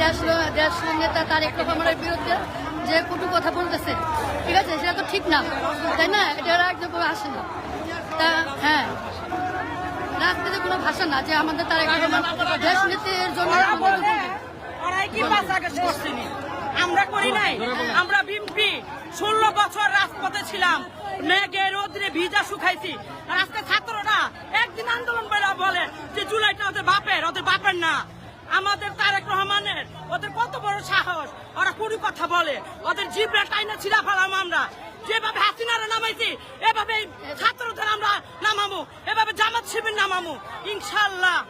দেশ দেশ নেতা তারেক রহমানের বিরুদ্ধে যে কটু কথা বলতেছে ঠিক আছে? সেটা তো ঠিক না তাই না? এটা একদম আসে না। তা হ্যাঁ। রাজনীতি কোনো ভাষা না যে আমাদের তারেক রহমান দেশ নীতির জন্য আমরা করি নাই? আমরা বিএনপি ষোলো বছর রাজপথে ছিলাম মেঘে রোদ্রে ভিজা শুকাইছি। আজকে ছাত্ররা একদিন আন্দোলন বেলা বলে যে জুলাইটা ওদের বাপের ওদের বাপের না। আমাদের তারেক রহমানের ওদের কত বড় সাহস? ওরা কুড়ি কথা বলে। ওদের জিবরা টাইনা ছিঁড়া ফেলাম আমরা। যেভাবে হাসিনারা নামাইছি এভাবে ছাত্রদের আমরা নামামো। এভাবে জামাত শিবির নামামো। ইনশাল্লাহ